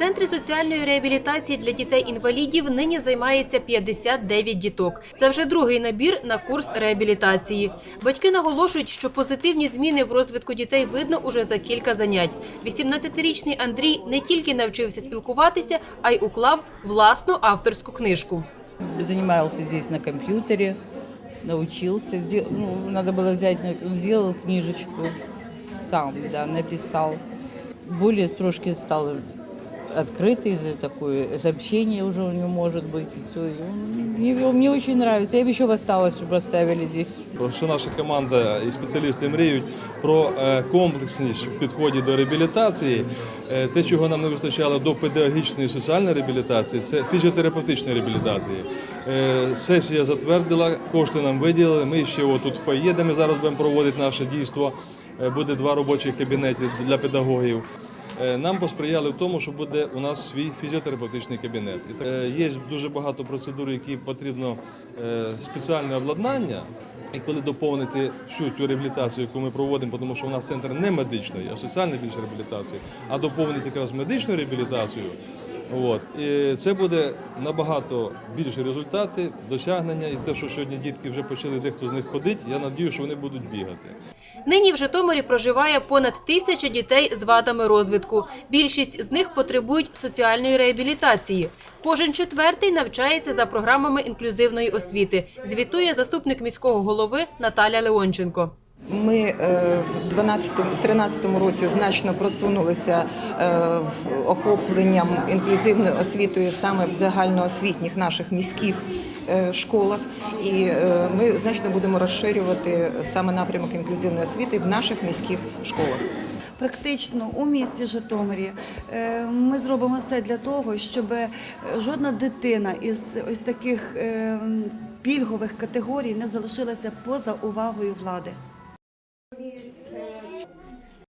центрі соціальної реабілітації для дітей-інвалідів нині займається 59 діток. Це вже другий набір на курс реабілітації. Батьки наголошують, що позитивні зміни в розвитку дітей видно уже за кілька занять. 18-річний Андрій не тільки навчився спілкуватися, а й уклав власну авторську книжку. Занимался здесь на компьютере, научился. Сдел- ну, надо было взять, ну, сделал книжечку сам, да, написал. Более трошки стал открытый, за такое общение уже у него может быть. И все. Мне, мне очень нравится. Я бы еще бы осталась, чтобы оставили здесь. Про що наша команда і спеціалісти мріють про е, комплексність в підході до реабілітації. Е, Те, чого нам не вистачало до педагогічної і соціальної реабілітації, це фізіотерапевтичної реабілітації. Е, Сесія затвердила, кошти нам виділили. Ми ще отут в фойє, де ми зараз будемо проводити наше дійство. е, Буде два робочих кабінети для педагогів. Е, Нам посприяли в тому, що буде у нас свій фізіотерапевтичний кабінет. І так, е, Є дуже багато процедур, які потрібно е, спеціальне обладнання. І коли доповнити всю цю реабілітацію, яку ми проводимо, тому що у нас центр не медичної, а соціальної більше реабілітації, а доповнити якраз медичну реабілітацію. От. І це буде набагато більші результати, досягнення. І те, що сьогодні дітки вже почали дехто з них ходити, я надію, що вони будуть бігати. Нині в Житомирі проживає понад тисяча дітей з вадами розвитку. Більшість з них потребують соціальної реабілітації. Кожен четвертий навчається за програмами інклюзивної освіти. Звітує заступник міського голови Наталя Леонченко. Ми е, в 12 в 13 році значно просунулися е, охопленням інклюзивною освітою саме в загальноосвітніх наших міських е, школах, і ми значно будемо розширювати саме напрямок інклюзивної освіти в наших міських школах. Практично у місті Житомирі ми зробимо все для того, щоб жодна дитина із ось таких пільгових категорій не залишилася поза увагою влади.